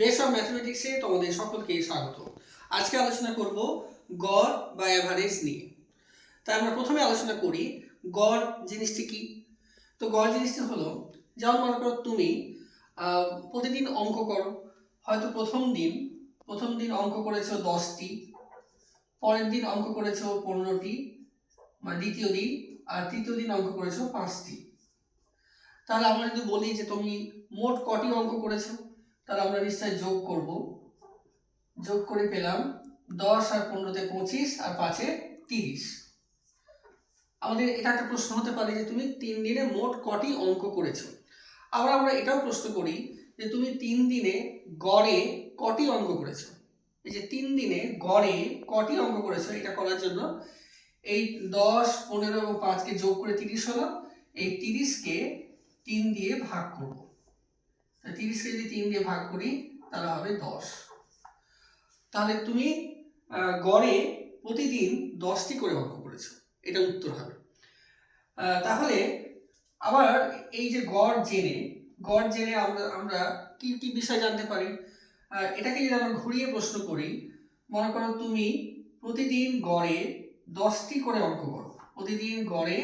Base ম্যাথমেটিক্সে তোমাদের সকলকে স্বাগত। আজকে আলোচনা করব গড় বা অ্যাভারেজ নিয়ে। তাই আমরা প্রথমে আলোচনা করি গড় জিনিসটি কি? তো গড় জিনিসটি হলো, যেমন মনে করো তুমি প্রতিদিন অঙ্ক করো। হয়তো প্রথম দিন প্রথম দিন অঙ্ক করেছ দশটি, পরের দিন অঙ্ক করেছ পনেরোটি, বা দ্বিতীয় দিন, আর তৃতীয় দিন অঙ্ক করেছ পাঁচটি। তাহলে আমরা যদি বলি যে তুমি মোট কটি অঙ্ক করেছ তাহলে আমরা নিশ্চয় যোগ করব। যোগ করে পেলাম দশ আর পনেরোতে পঁচিশ আর পাঁচে তিরিশ। আমাদের এটা একটা প্রশ্ন হতে পারে যে তুমি তিন দিনে মোট কটি অঙ্ক করেছ? আবার আমরা এটাও প্রশ্ন করি যে তুমি তিন দিনে গড়ে কটি অঙ্ক করেছ? এই যে তিন দিনে গড়ে কটি অঙ্ক করেছ, এটা করার জন্য এই দশ, পনেরো এবং পাঁচকে যোগ করে তিরিশ হলো, এই তিরিশকে তিন দিয়ে ভাগ করব। তা তিরিশকে যদি তিন দিয়ে ভাগ করি, তাহলে হবে দশ। তাহলে তুমি গড়ে প্রতিদিন দশটি করে অঙ্ক করেছ। এটা উত্তর হবে। তাহলে আবার এই যে গড় জেনে গড় জেনে আমরা আমরা কি কি বিষয় জানতে পারি? এটাকে যদি আমরা ঘুরিয়ে প্রশ্ন করি, মনে করো তুমি প্রতিদিন গড়ে দশটি করে অঙ্ক করো। প্রতিদিন গড়ে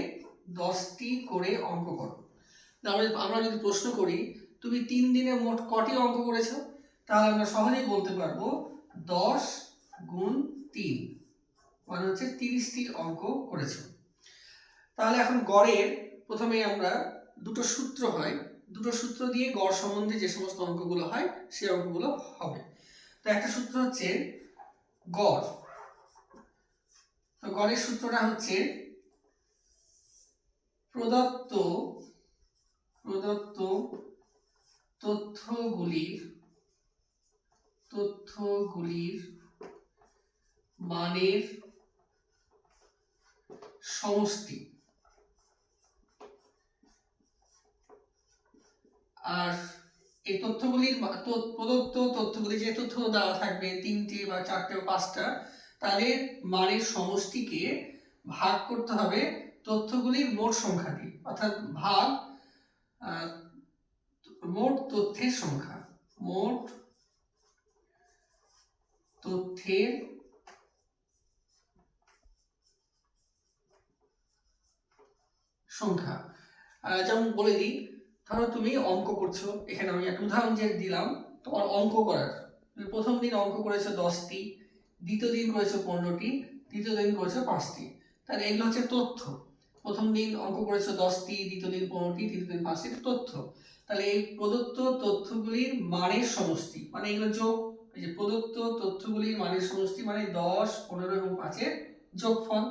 দশটি করে অঙ্ক করো। তাহলে আমরা যদি প্রশ্ন করি তুমি তিন দিনে মোট কটি অঙ্ক করেছ, তাহলে আমরা সহজেই বলতে পারব দশ গুণ তিন মানে হচ্ছে তিরিশটি অঙ্ক করেছ। তাহলে এখন গড়ের প্রথমে আমরা দুটো সূত্র হয়, দুটো সূত্র দিয়ে গড় সম্বন্ধে যে সমস্ত অঙ্কগুলো হয় সেই অঙ্কগুলো হবে। তো একটা সূত্র হচ্ছে গড়। তো গড়ের সূত্রটা হচ্ছে প্রদত্ত প্রদত্ত তথ্যগুলির তথ্যগুলির মানের সমষ্টি। আর এই তথ্যগুলির প্রদত্ত তথ্যগুলি যে তথ্য দেওয়া থাকবে, তিনটে বা চারটে বা পাঁচটা, তাদের মানের সমষ্টিকে ভাগ করতে হবে তথ্যগুলির মোট সংখ্যা দিয়ে অর্থাৎ ভাগ মোট তথ্যের সংখ্যা, মোট তথ্যের সংখ্যা। যেমন বলে দিই, ধরো তুমি অঙ্ক করছ, এখানে আমি একটা উদাহরণ যে দিলাম, তোমার অঙ্ক করার। তুমি প্রথম দিন অঙ্ক করেছ দশটি, দ্বিতীয় দিন করেছ পনেরোটি, তৃতীয় দিন করেছ পাঁচটি। তাহলে এগুলো হচ্ছে তথ্য। প্রথম দিন অঙ্ক করেছ দশটি, দ্বিতীয় দিন পনেরোটি, তৃতীয় দিন পাঁচটি তথ্য। তাহলে এই প্রদত্ত তথ্যগুলির মানের সমষ্টি মানে এগুলো যোগ, এই যে প্রদত্ত তথ্যগুলির মানের সমষ্টি মানে দশ, পনেরো এবং পাঁচের যোগফল।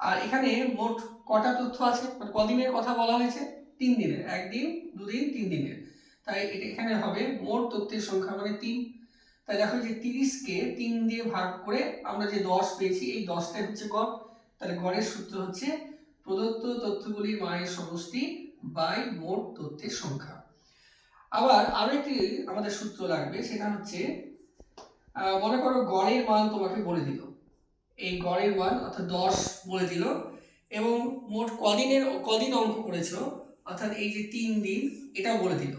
আর এখানে মোট কটা তথ্য আছে? মানে কদিনের কথা বলা হয়েছে? তিন দিনের, একদিন, দুদিন, তিন দিনের। তাই এটা এখানে হবে মোট তথ্যের সংখ্যা মানে তিন। তাই দেখো যে তিরিশকে তিন দিয়ে ভাগ করে আমরা যে দশ পেয়েছি, এই দশটাই হচ্ছে গড়। তাহলে গড়ের সূত্র হচ্ছে প্রদত্ত তথ্যগুলি মানের সমষ্টি বাই মোট তথ্যের সংখ্যা। আবার আরও একটি আমাদের সূত্র লাগবে সেটা হচ্ছে মনে করো গড়ের মান তোমাকে বলে দিল। এই গড়ের মান অর্থাৎ দশ বলে দিল এবং মোট কদিনের, কদিন অঙ্ক করেছ, অর্থাৎ এই যে তিন দিন, এটাও বলে দিল।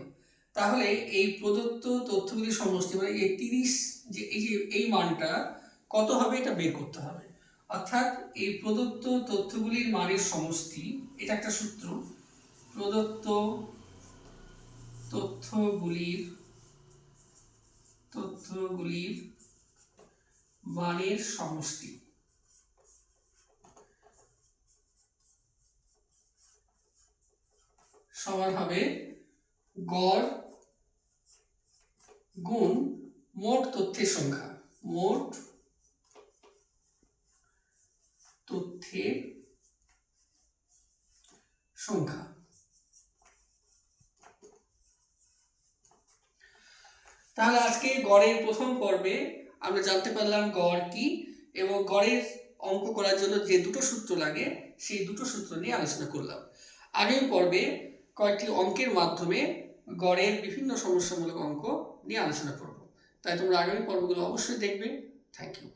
তাহলে এই প্রদত্ত তথ্যগুলির সমষ্টি মানে এই তিরিশ যে, এই যে, এই মানটা কত হবে এটা বের করতে হবে। অর্থাৎ এই প্রদত্ত তথ্যগুলির মানের সমষ্টি, এটা একটা সূত্র, প্রদত্ত তথ্যগুলির তথ্যগুলির মানের সমষ্টি। সমান হবে গড় গুণ মোট তথ্যের সংখ্যা। মোট তথ্যের সংখ্যা। তাহলে আজকে গড়ের প্রথম পর্বে আমরা জানতে পারলাম গড় কি এবং গড়ের অঙ্ক করার জন্য যে দুটো সূত্র লাগে, সেই দুটো সূত্র নিয়ে আলোচনা করলাম। আগামী পর্বে কয়েকটি অঙ্কের মাধ্যমে গড়ের বিভিন্ন সমস্যামূলক অঙ্ক নিয়ে আলোচনা করব। তাই তোমরা আগামী পর্বগুলো অবশ্যই দেখবে। Thank you